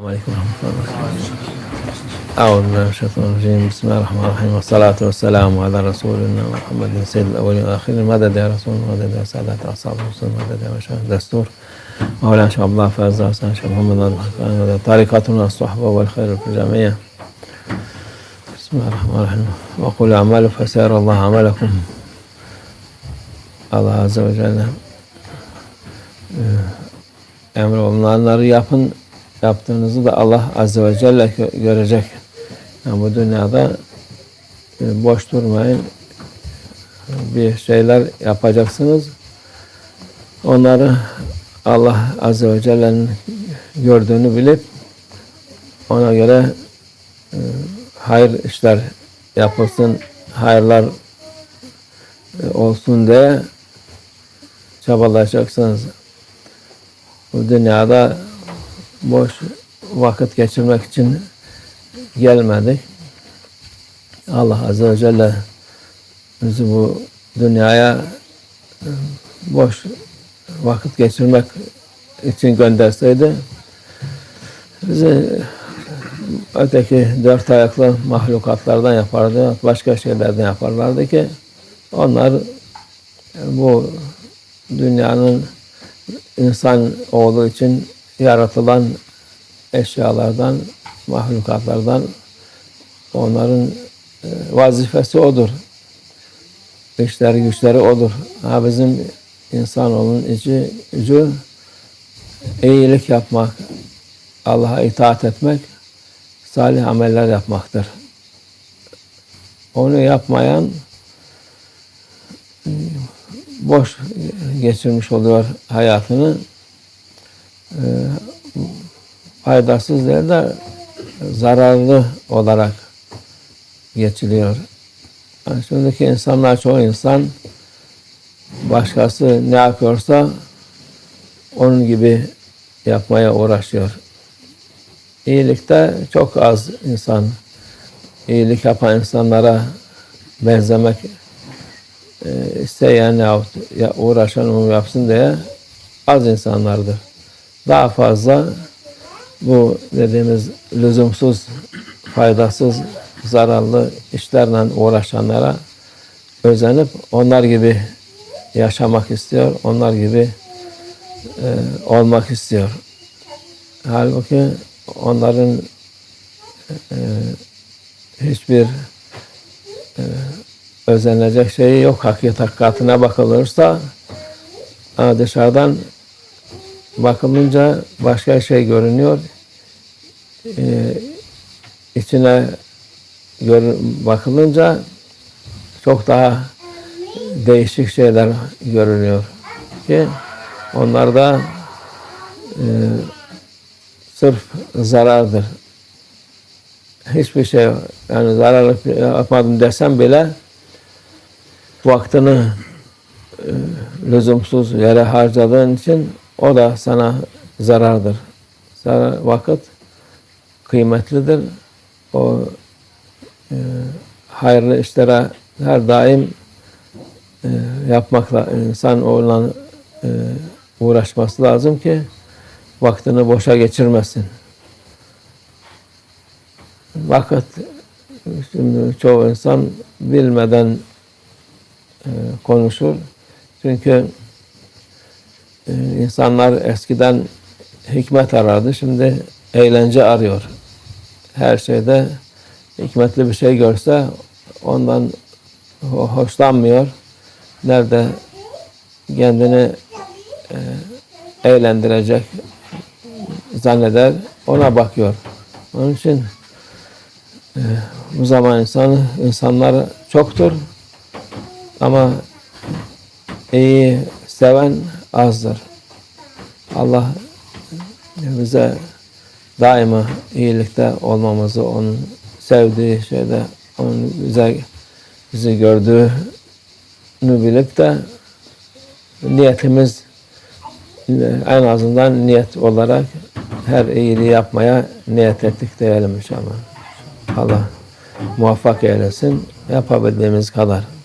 عليكم ورحمة الله أعوذ بالله من الشيطان الرجيم. بسم الله الرحمن الرحيم. والصلاة والسلام على رسولنا محمد سيد الأولين والآخرين. مدد يا رسول مدد يا سادة أصحاب الرسول مدد يا مشايخ الدستور. مولانا شيخ عبد الله فاز حسن شيخ محمد طريقتنا الصحبة والخير في الجميع. بسم الله الرحمن الرحيم. وقل أعمالوا فسيرى الله عملكم Allah Azze ve Celle e, emrolunanları yapın yaptığınızı da Allah Azze ve Celle gö- görecek. Yani bu dünyada e, boş durmayın. Bir şeyler yapacaksınız. Onları Allah Azze ve Celle'nin gördüğünü bilip ona göre e, hayır işler yapılsın, hayırlar e, olsun diye çabalayacaksınız. Bu dünyada boş vakit geçirmek için gelmedik. Allah Azze ve Celle bizi bu dünyaya e, boş vakit geçirmek için gönderseydi bizi öteki dört ayaklı mahlukatlardan yapardı, başka şeylerden yaparlardı ki onlar bu dünyanın insan oğlu için yaratılan eşyalardan, mahlukatlardan onların e, vazifesi odur. İşleri güçleri odur. Ha bizim insanoğlunun içi, gücü iyilik yapmak, Allah'a itaat etmek, salih ameller yapmaktır. Onu yapmayan boş geçirmiş oluyor hayatını. Ee, faydasız değil de zararlı olarak geçiriyor. Yani şimdiki insanlar, çoğu insan başkası ne yapıyorsa onun gibi yapmaya uğraşıyor. İyilikte çok az insan iyilik yapan insanlara benzemek e, isteyen yahut ya uğraşan onu yapsın diye az insanlardır. Daha fazla bu dediğimiz lüzumsuz, faydasız, zararlı işlerle uğraşanlara özenip onlar gibi yaşamak istiyor, onlar gibi e, olmak istiyor. Halbuki onların e, hiçbir e, özenilecek şeyi yok. Hakikat hakikatine bakılırsa dışarıdan bakılınca başka şey görünüyor. Ee, içine gör, bakılınca çok daha değişik şeyler görünüyor ki onlar da e, sırf zarardır. Hiçbir şey yani zararlı yapmadım desem bile vaktini e, lüzumsuz yere harcadığın için o da sana zarardır. Zarar, vakit kıymetlidir. O e, hayırlı işlere her daim e, yapmakla insan olan e, uğraşması lazım ki vaktini boşa geçirmesin. Vakit şimdi çoğu insan bilmeden e, konuşur. Çünkü e, insanlar eskiden hikmet arardı. Şimdi eğlence arıyor. Her şeyde hikmetli bir şey görse ondan hoşlanmıyor. Nerede kendini e, eğlendirecek zanneder. Ona bakıyor. Onun için bu zaman insanı insanlar çoktur. Ama iyi seven azdır. Allah bize daima iyilikte olmamızı, onun sevdiği şeyde, onun bize bizi gördüğünü bilip de niyetimiz en azından niyet olarak her iyiliği yapmaya niyet ettik diyelim inşallah. Allah muvaffak eylesin. Yapabildiğimiz kadar.